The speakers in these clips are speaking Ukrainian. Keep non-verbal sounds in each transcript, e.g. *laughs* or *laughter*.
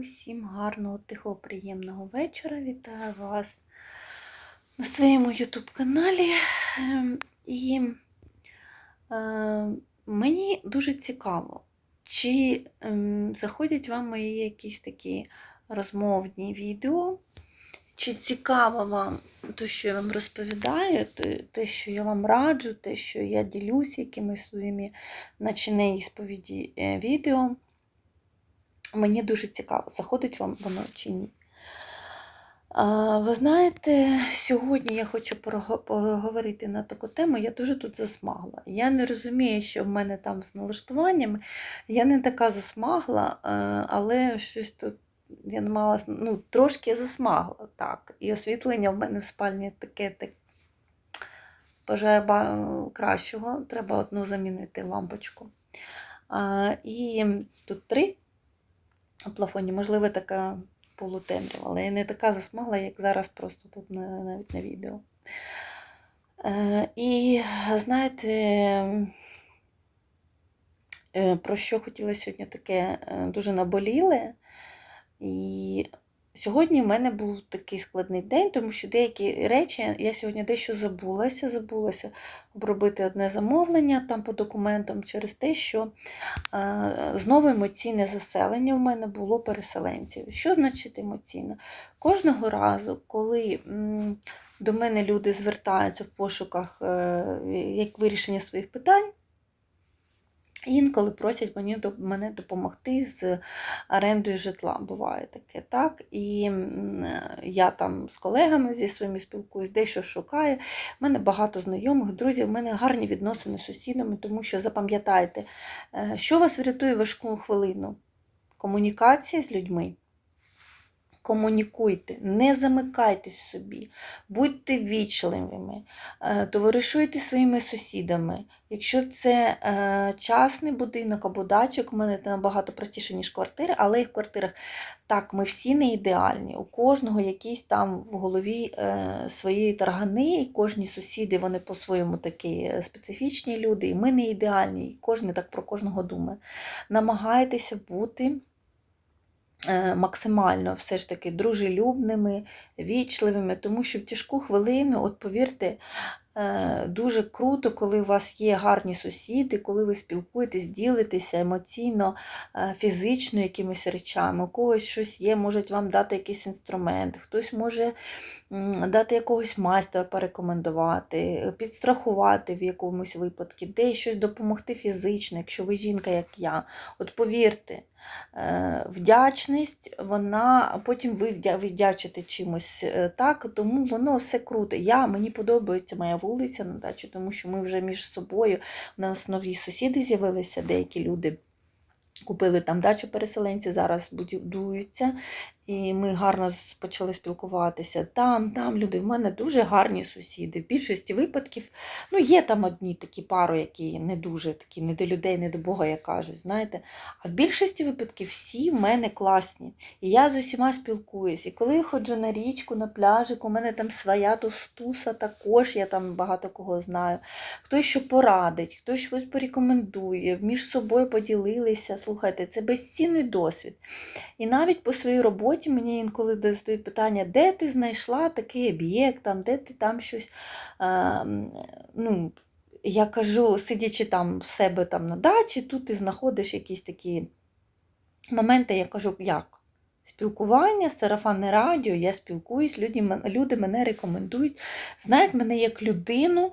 Усім гарного, тихого, приємного вечора. Вітаю вас на своєму YouTube каналі. Ем, І е, мені дуже цікаво, чи ем, заходять вам мої якісь такі розмовні відео, чи цікаво вам те, що я вам розповідаю, те- що я вам раджу, те, що я ділюсь якимись своїми наче не ісповіді е, відео. Мені дуже цікаво, заходить вам воно чи ні. Ви знаєте, сьогодні я хочу поговорити на таку тему. Я дуже тут засмагла. Я не розумію, що в мене там з налаштуваннями. Я не така засмагла, е, але щось тут я мала, ну, трошки засмагла, так. І освітлення в мене в спальні таке так. Бажаю кращого. Треба одну замінити лампочку. І тут три у плафоні, можливо, така полутемрява, але я не така засмагла, як зараз просто тут на, навіть на відео. Е, і знаєте, е, про що хотіла сьогодні таке е, дуже наболіле. І сьогодні в мене був такий складний день, тому що деякі речі я сьогодні дещо забулася, забулася обробити одне замовлення там по документам через те, що е, знову емоційне заселення в мене було переселенців. Що значить емоційне? Кожного разу, коли м, до мене люди звертаються в пошуках е, як вирішення своїх питань, інколи просять мені, мене допомогти з орендою житла. Буває таке, так? І я там з колегами зі своїми спілкуюсь, дещо шукаю. У мене багато знайомих, друзів, у мене гарні відносини з сусідами, тому що запам'ятайте, е, що вас врятує важку хвилину? Комунікація з людьми. Комунікуйте, не замикайтесь собі, будьте вічливими, е, товаришуйте своїми сусідами. Якщо це е, частний будинок або дачок, у мене це набагато простіше, ніж квартири, але і в квартирах так, ми всі не ідеальні. У кожного якісь там в голові е, свої таргани, і кожні сусіди вони по-своєму такі е, специфічні люди, і ми не ідеальні, і кожен так про кожного думає. Намагайтеся бути максимально все ж таки дружелюбними, вічливими, тому що в тяжку хвилину, от повірте, е, дуже круто, коли у вас є гарні сусіди, коли ви спілкуєтесь, ділитеся емоційно, е, фізично якимись речами. У когось щось є, можуть вам дати якийсь інструмент, хтось може дати якогось майстра порекомендувати, е, підстрахувати в якомусь випадку, десь щось допомогти фізично, якщо ви жінка, як я. От повірте, е, вдячність, вона потім ви віддячите чимось е, так, тому воно все круто. Я, мені подобається моя вулиця на дачі, тому що ми вже між собою, у нас нові сусіди з'явилися, деякі люди. Купили там дачу переселенці, зараз будуються, і ми гарно почали спілкуватися. Там, там люди, в мене дуже гарні сусіди. В більшості випадків, ну є там одні такі пари, які не дуже такі, не до людей, не до Бога, як кажуть, знаєте. А в більшості випадків всі в мене класні. І я з усіма спілкуюсь. І коли я ходжу на річку, на пляжик, у мене там своя тустуса також, я там багато кого знаю. Хтось що порадить, хтось щось порекомендує, між собою поділилися. Слухайте, це безцінний досвід. І навіть по своїй роботі мені інколи задають питання, де ти знайшла такий об'єкт, там, де ти там щось. м, ну, я кажу, сидячи там в себе там на дачі, тут ти знаходиш якісь такі моменти, я кажу, як? Спілкування, сарафанне радіо, я спілкуюсь, люди, люди мене рекомендують, знають мене як людину,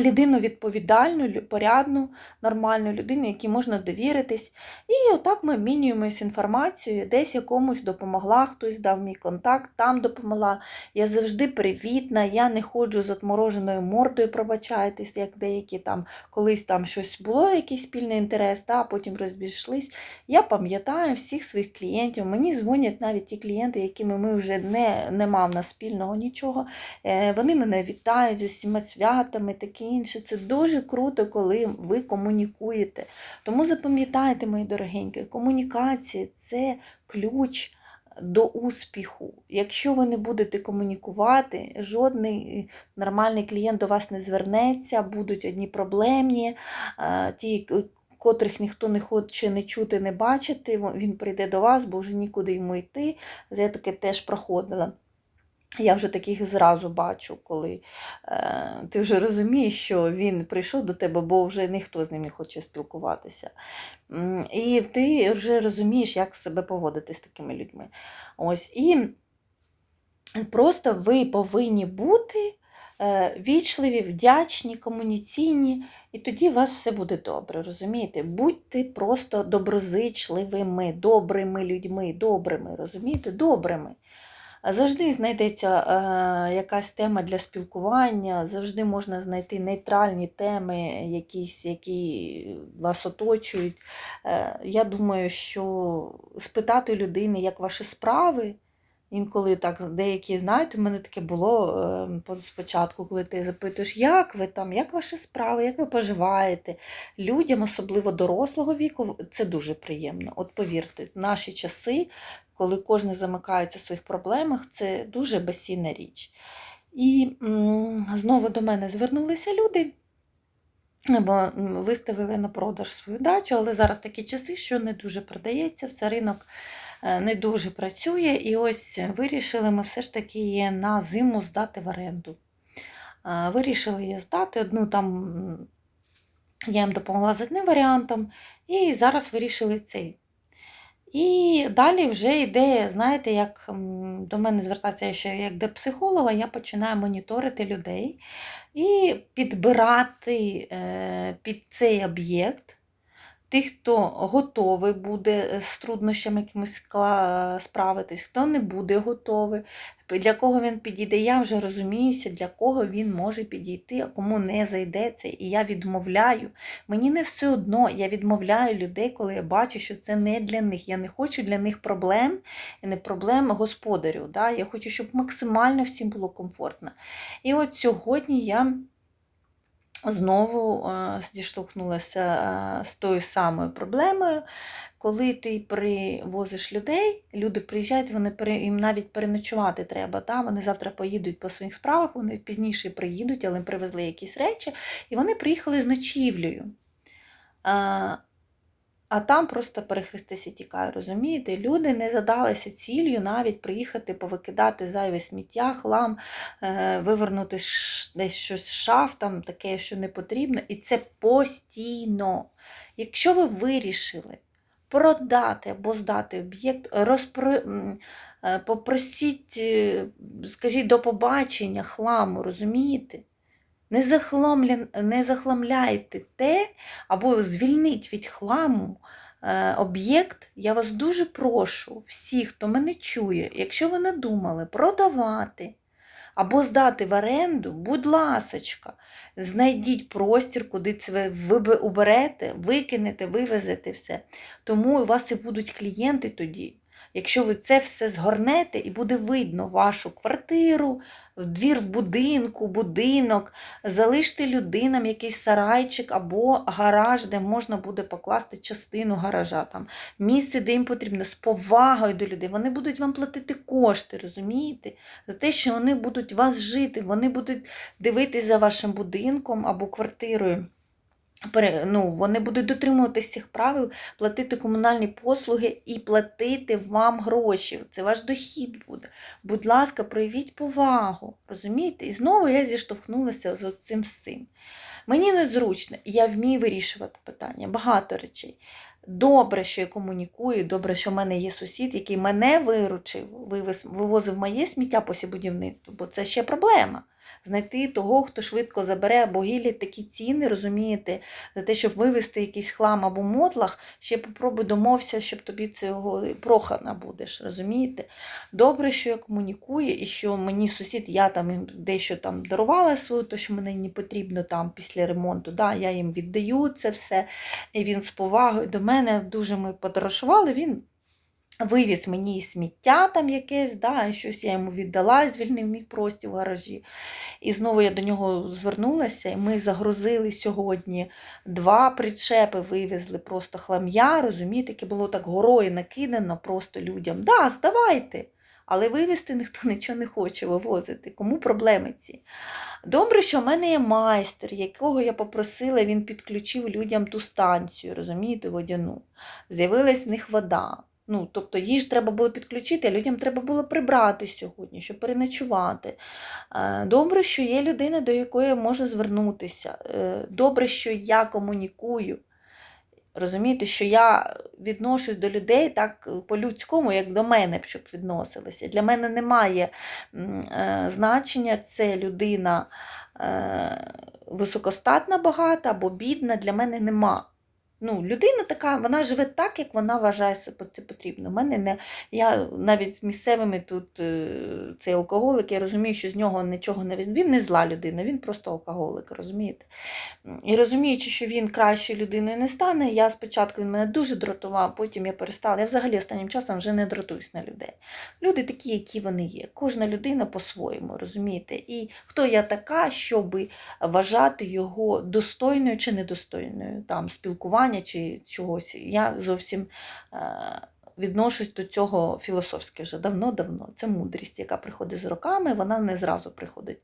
людину відповідальну, порядну, нормальну людину, якій можна довіритись. І отак ми обмінюємось інформацією, десь я комусь допомогла, хтось дав мій контакт, там допомогла. Я завжди привітна, я не ходжу з отмороженою мордою, пробачайтесь, як деякі там колись там щось було, якийсь спільний інтерес, та, а потім розбійшлись. Я пам'ятаю всіх своїх клієнтів. Мені дзвонять навіть ті клієнти, якими ми вже не, не мав на спільного нічого. Е, Вони мене вітають з усіма святами, таке інше. Це дуже круто, коли ви комунікуєте. Тому запам'ятайте, мої дорогенькі, комунікація це ключ. До успіху. Якщо ви не будете комунікувати, жодний нормальний клієнт до вас не звернеться, будуть одні проблемні, ті, котрих ніхто не хоче не чути, не бачити, він прийде до вас, бо вже нікуди йому йти. Я таке теж проходила. Я вже таких зразу бачу, коли е, ти вже розумієш, що він прийшов до тебе, бо вже ніхто з ним не хоче спілкуватися. І ти вже розумієш, як себе поводити з такими людьми. Ось. І просто ви повинні бути е, вічливі, вдячні, комуніційні, і тоді у вас все буде добре. Розумієте? Будьте просто доброзичливими, добрими людьми, добрими, розумієте? Добрими. Завжди знайдеться е, якась тема для спілкування, завжди можна знайти нейтральні теми, якісь, які вас оточують. Е, я думаю, що спитати людини, як ваші справи, інколи так деякі, знаєте, в мене таке було е, спочатку, коли ти запитуєш, як ви там, як ваші справи, як ви поживаєте. Людям, особливо дорослого віку, це дуже приємно. От повірте, наші часи коли кожен замикається в своїх проблемах, це дуже безцінна річ. І знову до мене звернулися люди, бо виставили на продаж свою дачу, але зараз такі часи, що не дуже продається, все ринок не дуже працює. І ось вирішили ми все ж таки на зиму здати в оренду. Е, Вирішили її здати. Одну там я їм допомогла з одним варіантом, і зараз вирішили цей. І далі вже йде, знаєте, як до мене звертатися ще як до психолога, я починаю моніторити людей і підбирати е, під цей об'єкт тих, хто готовий буде е, з труднощами якимось справитись, хто не буде готовий, для кого він підійде. Я вже розуміюся, для кого він може підійти, а кому не зайдеться. І я відмовляю. Мені не все одно, я відмовляю людей, коли я бачу, що це не для них. Я не хочу для них проблем не проблем господарю. Да? Я хочу, щоб максимально всім було комфортно. І от сьогодні я знову е, зіштовхнулася е, з тою самою проблемою. Коли ти привозиш людей, люди приїжджають, вони їм навіть переночувати треба. Та? Вони завтра поїдуть по своїх справах, вони пізніше приїдуть, але їм привезли якісь речі, і вони приїхали з ночівлею. А, там просто перехрестися тікає, розумієте? Люди не задалися ціллю навіть приїхати, повикидати зайве сміття, хлам, е, вивернути десь щось з шаф, там таке, що не потрібно. І це постійно. Якщо ви вирішили продати або здати об'єкт, розпро... е, попросіть, е, скажіть, до побачення хламу, розумієте? Не, захламля... не захламляйте те, або звільніть від хламу е, об'єкт. Я вас дуже прошу, всі, хто мене чує, якщо ви надумали продавати або здати в оренду, будь ласочка, знайдіть простір, куди це ви уберете, викинете, вивезете все. Тому у вас і будуть клієнти тоді. Якщо ви це все згорнете і буде видно вашу квартиру, двір в будинку, будинок, залиште людинам якийсь сарайчик або гараж, де можна буде покласти частину гаража, там, місце, де їм потрібно, з повагою до людей. Вони будуть вам платити кошти, розумієте? За те, що вони будуть вас жити, вони будуть дивитись за вашим будинком або квартирою. Ну, вони будуть дотримуватись цих правил, платити комунальні послуги і платити вам гроші. Це ваш дохід буде. Будь ласка, проявіть повагу. Розумієте? І знову я зіштовхнулася з цим всім. Мені незручно, я вмію вирішувати питання, багато речей. Добре, що я комунікую, добре, що в мене є сусід, який мене виручив, вивозив моє сміття по будівництву, бо це ще проблема. Знайти того, хто швидко забере, бо гілі такі ціни, розумієте, за те, щоб вивезти якийсь хлам або мотлах, ще попробуй домовся, щоб тобі цього проха набудеш, розумієте? Добре, що я комунікую, і що мені сусід, я там їм дещо там дарувала свою, то що мені не потрібно там після ремонту. Да, я їм віддаю це все. І він з повагою до мене дуже ми подорожували. Він вивіз мені сміття там якесь, да, щось я йому віддала, звільнив мій простір в гаражі. І знову я до нього звернулася, і ми загрузили сьогодні два причепи, вивезли просто хлам'я, розумієте, яке було так горою накидано просто людям. Да, здавайте. Але вивезти ніхто *laughs* нічого не хоче вивозити. Кому проблеми ці? Добре, що в мене є майстер, якого я попросила, він підключив людям ту станцію, розумієте, водяну. З'явилась в них вода. Ну, тобто її ж треба було підключити, а людям треба було прибрати сьогодні, щоб переночувати. Е, Добре, що є людина, до якої я можу звернутися. Е, Добре, що я комунікую. Розумієте, що я відношусь до людей так е, по-людському, як до мене, б, щоб відносилися. Для мене немає значення, це людина високостатна багата або бідна, для мене нема. Ну, людина така, вона живе так, як вона вважає себе потрібно. У мене не, я навіть з місцевими тут е, цей алкоголик, я розумію, що з нього нічого не Він не зла людина, він просто алкоголик, розумієте? І розуміючи, що він кращою людиною не стане, я спочатку він мене дуже дратував, потім я перестала. Я взагалі останнім часом вже не дратуюсь на людей. Люди такі, які вони є. Кожна людина по-своєму, розумієте? І хто я така, щоб вважати його достойною чи недостойною там спілкування чи чогось. Я зовсім е, відношусь до цього філософськи вже давно-давно. Це мудрість, яка приходить з роками, вона не зразу приходить.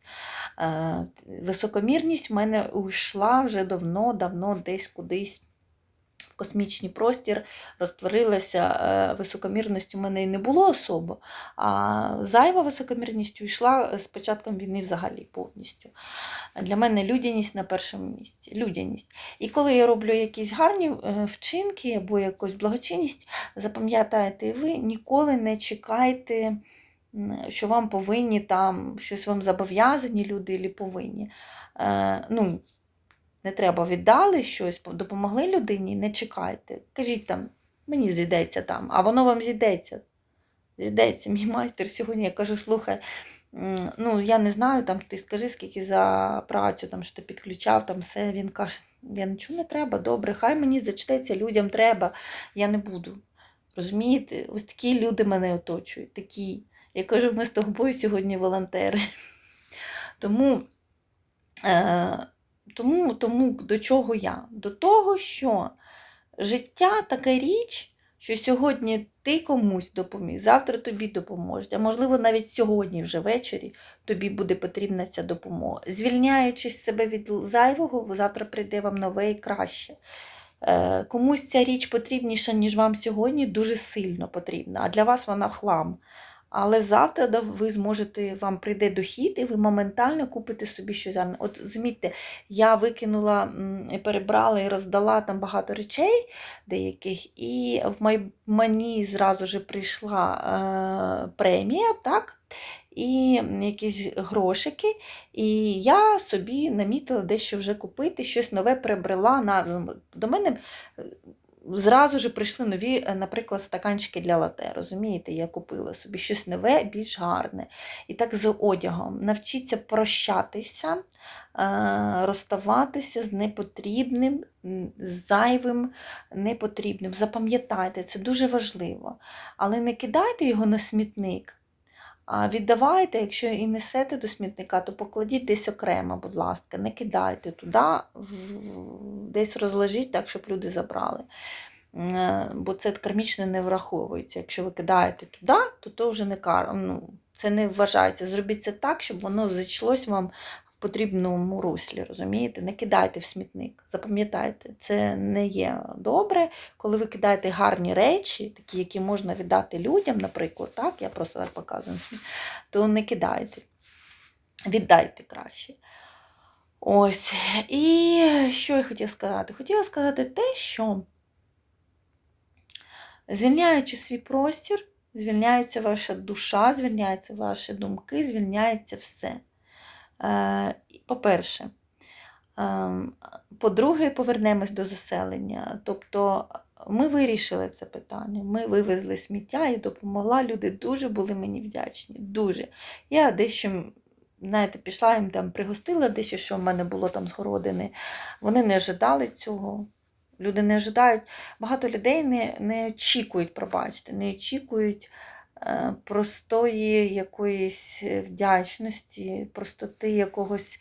Е, Високомірність в мене уйшла вже давно-давно десь кудись. Космічний простір розтворилася е, високомірність у мене і не було особо, а зайва високомірність йшла з початком війни взагалі повністю. Для мене людяність на першому місці. Людяність. І коли я роблю якісь гарні е, вчинки або якусь благочинність, запам'ятайте і ви ніколи не чекайте, що вам повинні там щось вам зобов'язані люди або повинні. Е, ну, не треба віддали щось, допомогли людині, не чекайте. Кажіть там, мені зійдеться там, а воно вам зійдеться. Зійдеться, мій майстер сьогодні. Я кажу, слухай, ну я не знаю, там ти скажи, скільки за працю, там, що ти підключав, там все. Він каже, я нічого не треба, добре, хай мені зачтеться, людям треба, я не буду. Розумієте, ось такі люди мене оточують. такі. Я кажу, ми з тобою сьогодні волонтери. Тому, е, тому, тому до чого я? До того, що життя така річ, що сьогодні ти комусь допоміг, завтра тобі допоможуть, а можливо, навіть сьогодні, вже ввечері, тобі буде потрібна ця допомога. Звільняючись себе від зайвого, завтра прийде вам нове і краще. Е, Комусь ця річ потрібніша, ніж вам сьогодні, дуже сильно потрібна, а для вас вона хлам. Але завтра ви зможете, вам прийде дохід, і ви моментально купите собі щось. От замітьте, я викинула, перебрала і роздала там багато речей деяких, і в мені зразу ж прийшла е, премія, так? І якісь грошики, і я собі намітила дещо вже купити, щось нове прибрала. На... До мене зразу ж прийшли нові, е, наприклад, стаканчики для лате. Розумієте, я купила собі щось нове, більш гарне. І так з одягом. Навчіться прощатися, е, розставатися з непотрібним, зайвим, непотрібним. Запам'ятайте, це дуже важливо. Але не кидайте його на смітник. Віддавайте, якщо і несете до смітника, то покладіть десь окремо, будь ласка, не кидайте туди, десь розложіть так, щоб люди забрали. Е, Бо це кармічно не враховується. Якщо ви кидаєте туди, то то вже не кар... ну, це не вважається. Зробіть це так, щоб воно зайшлось вам потрібному руслі, розумієте? Не кидайте в смітник. Запам'ятайте, це не є добре, коли ви кидаєте гарні речі, такі, які можна віддати людям, наприклад, так, я просто показую, то не кидайте. Віддайте краще. Ось. І що я хотіла сказати? Хотіла сказати те, що звільняючи свій простір, звільняється ваша душа, звільняються ваші думки, звільняється все. Е, По-перше, Ем, По-друге, повернемось до заселення. Тобто ми вирішили це питання. Ми вивезли сміття і допомогла. Люди дуже були мені вдячні. Дуже. Я дещо, знаєте, пішла їм там, пригостила дещо, що в мене було там з городини. Вони не ожидали цього. Люди не ожидають. Багато людей не, не очікують, пробачте, не очікують простої якоїсь вдячності, простоти якогось.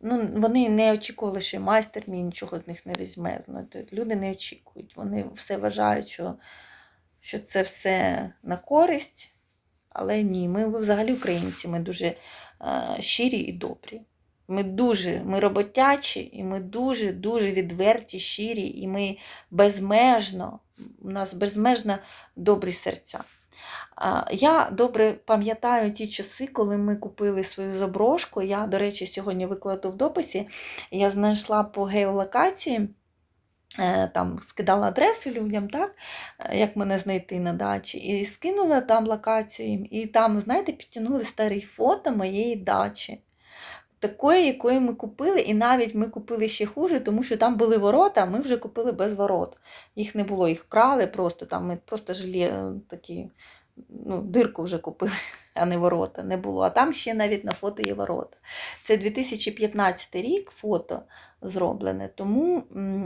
Ну, вони не очікували, що майстер мені нічого з них не візьме. Люди не очікують. Вони все вважають, що, що це все на користь. Але ні, ми взагалі українці, ми дуже е, щирі і добрі. Ми дуже ми роботячі, і ми дуже-дуже відверті, щирі, і ми безмежно, у нас безмежно добрі серця. Я добре пам'ятаю ті часи, коли ми купили свою заброшку. Я, до речі, сьогодні викладу в дописі. Я знайшла по геолокації. Е, там скидала адресу людям, так, е, як мене знайти на дачі, і скинула там локацію. І там, знаєте, підтягнули старі фото моєї дачі. Такої, якої ми купили, і навіть ми купили ще хуже, тому що там були ворота, а ми вже купили без ворот. Їх не було, їх вкрали просто там ми просто жилі е, такі ну, дирку вже купили, *laughs* а не ворота. не було. А там ще навіть на фото є ворота. Це 2015 рік фото зроблене, тому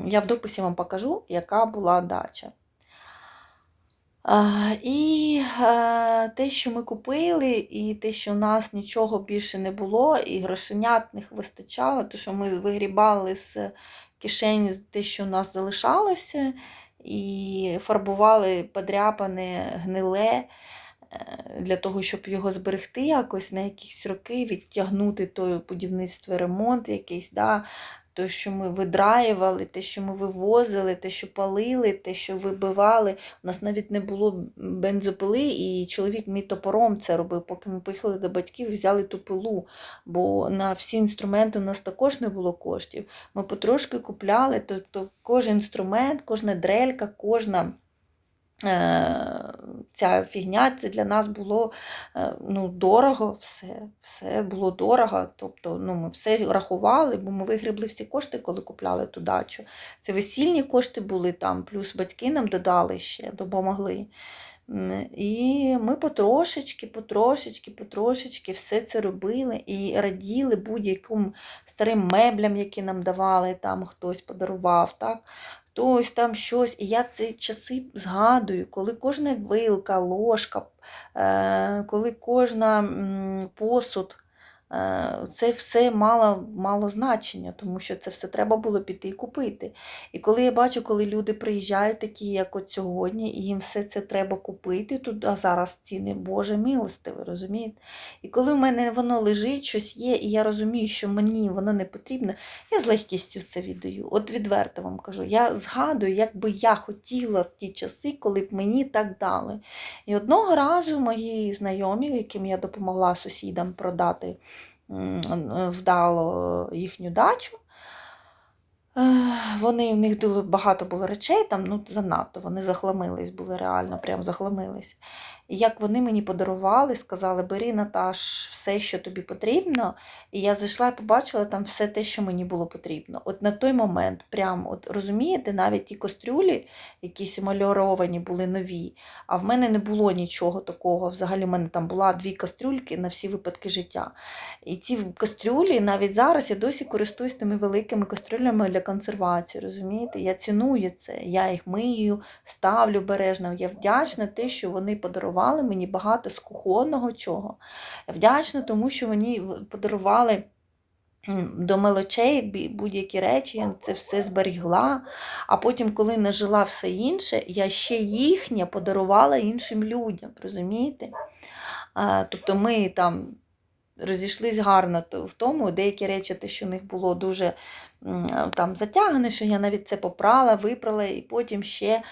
я в дописі вам покажу, яка була дача. І те, що ми купили, і те, що в нас нічого більше не було, і грошенят не вистачало, то що ми вигрібали з кишені те, що у нас залишалося, і фарбували подряпане гниле е, для того, щоб його зберегти якось на якісь роки, відтягнути той будівництво, ремонт якийсь, да, те, що ми видраювали, те, що ми вивозили, те, що палили, те, що вибивали. У нас навіть не було бензопили, і чоловік мій топором це робив. Поки ми поїхали до батьків, взяли ту пилу, бо на всі інструменти у нас також не було коштів. Ми потрошки купляли, тобто кожен інструмент, кожна дрелька, кожна. Е, ця фігня це для нас було е, ну, дорого, все все було дорого. Тобто ну, ми все рахували, бо ми вигрібли всі кошти, коли купляли ту дачу. Це весільні кошти були там, плюс батьки нам додали ще, допомогли. І ми потрошечки, потрошечки, потрошечки все це робили і раділи будь-яким старим меблям, які нам давали, там хтось подарував. так? Хтось там щось. І я ці часи згадую, коли кожна вилка, ложка, е, коли кожна посуд. Е, це все мало мало значення, тому що це все треба було піти і купити. І коли я бачу, коли люди приїжджають, такі, як от сьогодні, і їм все це треба купити, тут, а зараз ціни Боже милостиві, розумієте? І коли в мене воно лежить, щось є, і я розумію, що мені воно не потрібно, я з легкістю це віддаю. От відверто вам кажу, я згадую, як би я хотіла в ті часи, коли б мені так дали. І одного разу мої знайомі, яким я допомогла сусідам продати вдало їхню дачу. Вони, В них багато було речей, там ну занадто, вони захламились, були реально, прям захламились. Як вони мені подарували, сказали, бери, Наташ, все, що тобі потрібно. І я зайшла і побачила там все те, що мені було потрібно. От на той момент, прям, от розумієте, навіть ті кастрюлі, якісь мальоровані, були нові, а в мене не було нічого такого. Взагалі, в мене там була дві кастрюльки на всі випадки життя. І ці кастрюлі, навіть зараз я досі користуюсь тими великими кастрюлями для консервації. розумієте? Я ціную це, я їх мию, ставлю бережно. Я вдячна те, що вони подарували подарували мені багато з кухонного чого. Вдячна тому, що мені подарували. До мелочей будь-які речі, я це все зберігла. А потім, коли нажила все інше, я ще їхнє подарувала іншим людям. розумієте? Тобто ми там розійшлись гарно в тому, деякі речі, те, що в них було дуже там затягане, що я навіть це попрала, випрала, і потім ще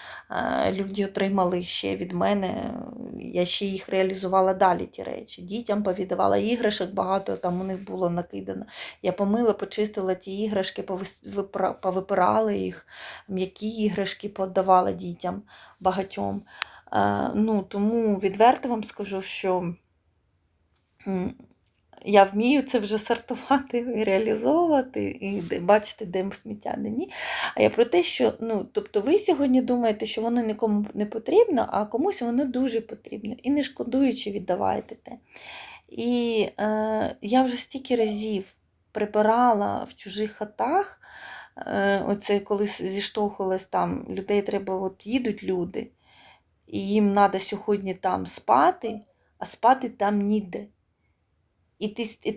люди отримали ще від мене. Я ще їх реалізувала далі, ті речі. Дітям повідавала іграшок, багато там у них було накидано. Я помила, почистила ті іграшки, повипирала їх, м'які іграшки подавала дітям багатьом. Ну, Тому відверто вам скажу, що я вмію це вже сортувати і реалізовувати, і бачити, де сміття, де ні. А я про те, що ну, тобто ви сьогодні думаєте, що воно нікому не потрібно, а комусь воно дуже потрібно. І не шкодуючи, віддавайте те. І е, я вже стільки разів прибирала в чужих хатах. Е, оце коли зіштовхувалась там, людей треба, от їдуть люди, і їм треба сьогодні там спати, а спати там ніде. І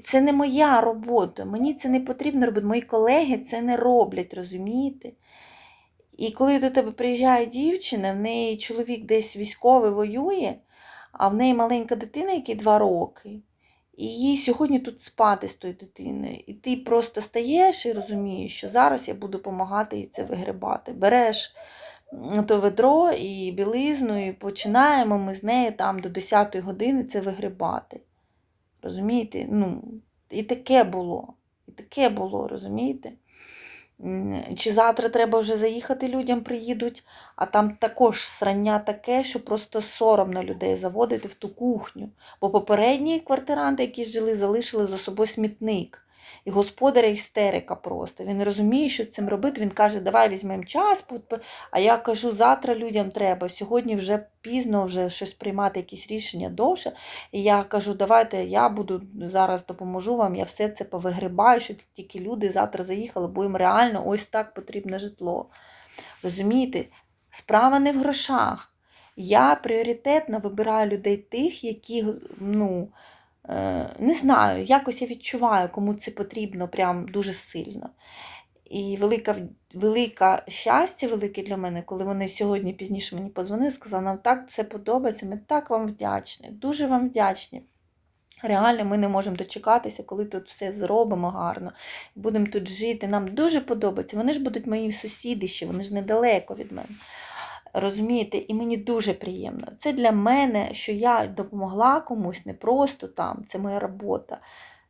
це не моя робота. Мені це не потрібно робити. Мої колеги це не роблять, розумієте? І коли до тебе приїжджає дівчина, в неї чоловік десь військовий воює, а в неї маленька дитина, якій два роки, і їй сьогодні тут спати з тою дитиною. І ти просто стаєш і розумієш, що зараз я буду допомагати їй це вигрібати. Береш то ведро і білизну, і починаємо ми з нею там до 10 години це вигрібати. Розумієте? Ну, і таке було. І таке було, розумієте? Чи завтра треба вже заїхати, людям приїдуть, а там також срання таке, що просто соромно людей заводити в ту кухню. Бо попередні квартиранти, які жили, залишили за собою смітник. І господаря істерика просто. Він розуміє, що цим робити. Він каже, давай візьмемо час. А я кажу, завтра людям треба. Сьогодні вже пізно вже щось приймати, якісь рішення довше. І я кажу, давайте я буду зараз допоможу вам, я все це повигрібаю, щоб тільки люди завтра заїхали, бо їм реально ось так потрібне житло. Розумієте? Справа не в грошах. Я пріоритетно вибираю людей тих, які, ну, не знаю, якось я відчуваю, кому це потрібно прям дуже сильно. І велика, велика щастя, велике для мене, коли вони сьогодні пізніше мені позвонили, сказали, нам так це подобається, ми так вам вдячні, дуже вам вдячні. Реально, ми не можемо дочекатися, коли тут все зробимо гарно, будемо тут жити. Нам дуже подобається. Вони ж будуть мої сусіди ще, вони ж недалеко від мене. Розумієте, і мені дуже приємно. Це для мене, що я допомогла комусь не просто там, це моя робота.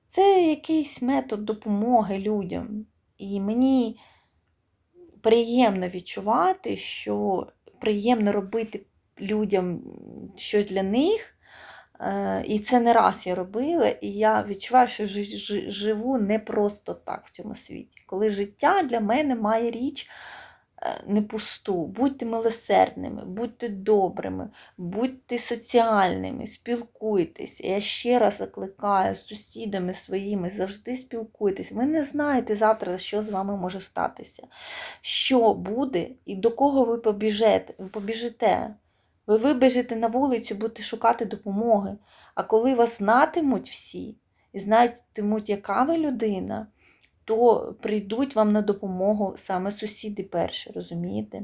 Це якийсь метод допомоги людям. І мені приємно відчувати, що приємно робити людям щось для них. Е, І це не раз я робила, і я відчуваю, що жи- жи- живу не просто так в цьому світі. Коли життя для мене має річ не пусту. Будьте милосердними, будьте добрими, будьте соціальними, спілкуйтесь. Я ще раз закликаю з сусідами своїми, завжди спілкуйтесь. Ви не знаєте завтра, що з вами може статися, що буде і до кого ви побіжете, ви побіжите. Ви вибіжите на вулицю, будете шукати допомоги. А коли вас знатимуть всі і знатимуть, яка ви людина, то прийдуть вам на допомогу саме сусіди перші, розумієте?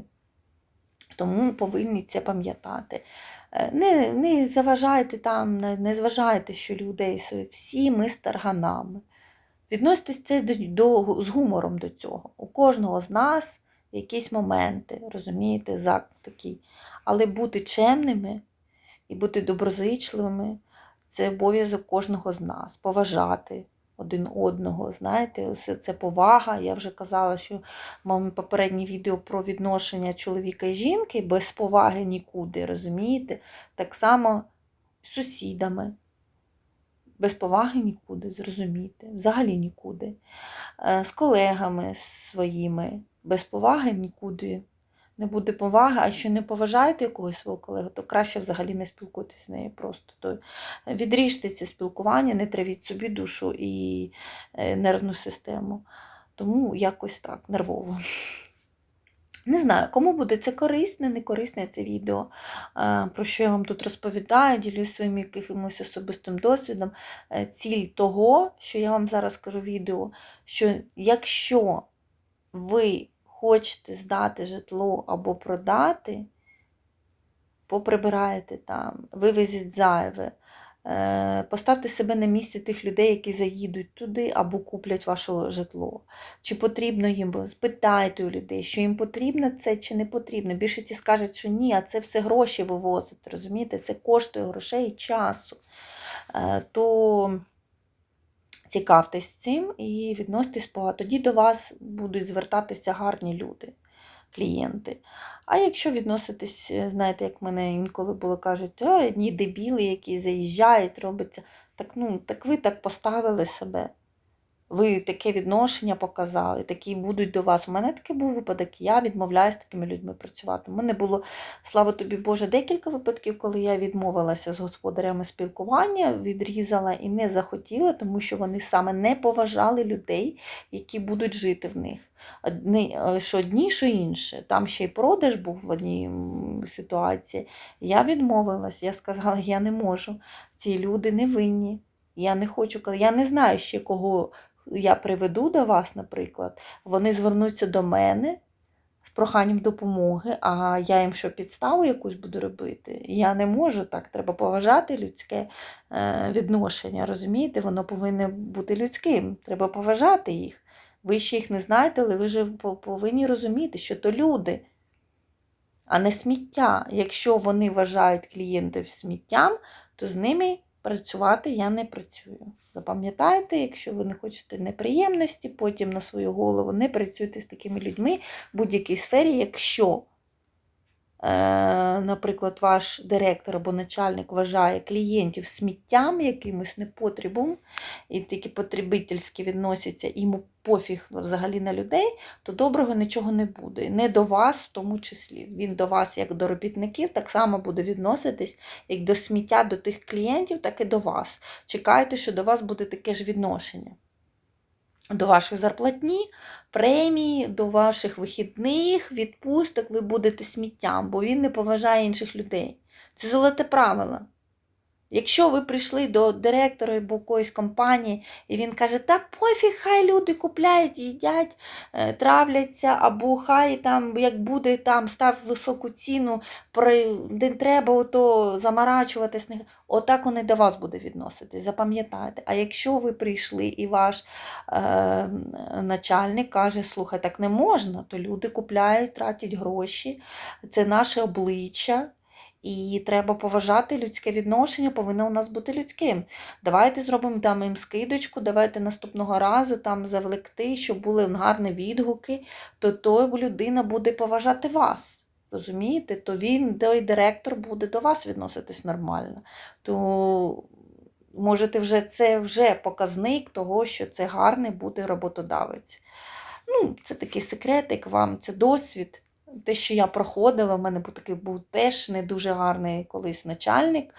Тому повинні це пам'ятати. Е, Не, не заважайте там, не, зважайте, що людей всі ми з тарганами. Відноситесь це до, до, з гумором до цього. У кожного з нас якісь моменти, розумієте, зак такий. Але бути чемними і бути доброзичливими це обов'язок кожного з нас. Поважати один одного. Знаєте, ось це повага. Я вже казала, що мав попереднє відео про відношення чоловіка і жінки без поваги нікуди, розумієте? Так само з сусідами. Без поваги нікуди, зрозумійте, взагалі нікуди. Е, З колегами своїми, без поваги нікуди не буде поваги, а що не поважаєте якогось свого колегу, то краще взагалі не спілкуйтесь з нею просто. То відріжте це спілкування, не травіть собі душу і е, нервну систему. Тому якось так, нервово. Не знаю, кому буде це корисне, не корисне це відео, е, про що я вам тут розповідаю, ділюсь своїм якимось особистим досвідом. Е, Ціль того, що я вам зараз кажу відео, що якщо ви хочете здати житло або продати, поприбираєте там, вивезіть зайве, е, поставте себе на місце тих людей, які заїдуть туди або куплять ваше житло. Чи потрібно їм, спитайте у людей, що їм потрібно це чи не потрібно. Більшості скажуть, що ні, а це все гроші вивозити, розумієте, це коштує грошей і часу. Е, То цікавтесь цим і відноситесь по. Тоді до вас будуть звертатися гарні люди, клієнти. А якщо відноситесь, е, знаєте, як мене інколи було кажуть, одні дебіли, які заїжджають, робиться, так ну, так ви так поставили себе. Ви таке відношення показали, такі будуть до вас. У мене такий був випадок, я відмовляюся з такими людьми працювати. У мене було, слава тобі Боже, декілька випадків, коли я відмовилася з господарями спілкування, відрізала і не захотіла, тому що вони саме не поважали людей, які будуть жити в них. Одні, е, що одні, що інші. Там ще й продаж був в одній ситуації. Я відмовилась, я сказала, я не можу. Ці люди не винні. Я не хочу, я не знаю ще кого я приведу до вас, наприклад, вони звернуться до мене з проханням допомоги, а я їм що підставу якусь буду робити. Я не можу так. Треба поважати людське е, відношення. Розумієте, воно повинно бути людським. Треба поважати їх. Ви ще їх не знаєте, але ви ж повинні розуміти, що то люди, а не сміття. Якщо вони вважають клієнтів сміттям, то з ними працювати я не працюю. Запам'ятайте, якщо ви не хочете неприємності, потім на свою голову не працюйте з такими людьми в будь-якій сфері, якщо, наприклад, ваш директор або начальник вважає клієнтів сміттям, якимось непотрібом, і такі потребительські відносяться, йому пофіг взагалі на людей, то доброго нічого не буде. Не до вас в тому числі. Він до вас, як до робітників, так само буде відноситись, як до сміття до тих клієнтів, так і до вас. Чекайте, що до вас буде таке ж відношення. До вашої зарплатні, премії, до ваших вихідних, відпусток ви будете сміттям, бо він не поважає інших людей. Це золоте правило. Якщо ви прийшли до директора або якоїсь компанії, і він каже, та пофіг, хай люди купляють, їдять, е, травляться, або хай там, як буде, там став високу ціну, не треба ото замарачуватись. Отак вони до вас буде відноситись, запам'ятайте. А якщо ви прийшли і ваш е, начальник каже, слухай, так не можна, то люди купляють, тратять гроші, це наше обличчя. І треба поважати людське відношення, повинно у нас бути людським. Давайте зробимо там їм скидочку, давайте наступного разу там завлекти, щоб були гарні відгуки, то той людина буде поважати вас. Розумієте? То він, той директор, буде до вас відноситись нормально. То можете вже це вже показник того, що це гарний буде роботодавець. Ну, це такий секретик вам, це досвід. Те, що я проходила, в мене був такий був теж не дуже гарний колись начальник.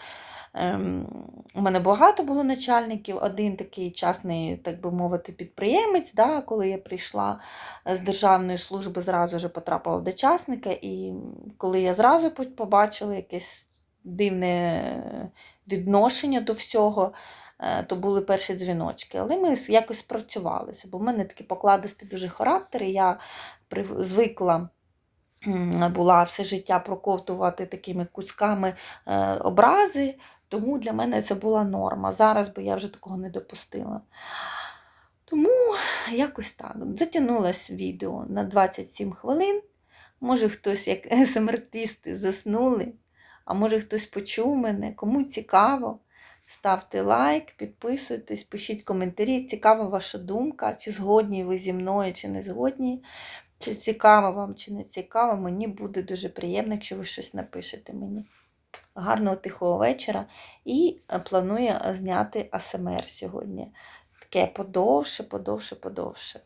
Ем, у мене багато було начальників. Один такий частний, так би мовити, підприємець. Да, коли я прийшла з державної служби, зразу вже потрапила до частника. І коли я зразу побачила якесь дивне відношення до всього, е, то були перші дзвіночки. Але ми якось спрацювалися, бо в мене такий покладистий дуже характер, і я звикла була все життя проковтувати такими кусками е, образи, тому для мене це була норма. Зараз би я вже такого не допустила. Тому якось так. Затягнулось відео на 27 хвилин. Може, хтось, як *laughs* смертисти, заснули, а може хтось почув мене. Кому цікаво, ставте лайк, підписуйтесь, пишіть коментарі. Цікава ваша думка, чи згодні ви зі мною, чи не згодні. Чи цікаво вам, чи не цікаво, мені буде дуже приємно, якщо ви щось напишете мені. Гарного тихого вечора. І е, планую зняти АСМР сьогодні. Таке подовше, подовше, подовше.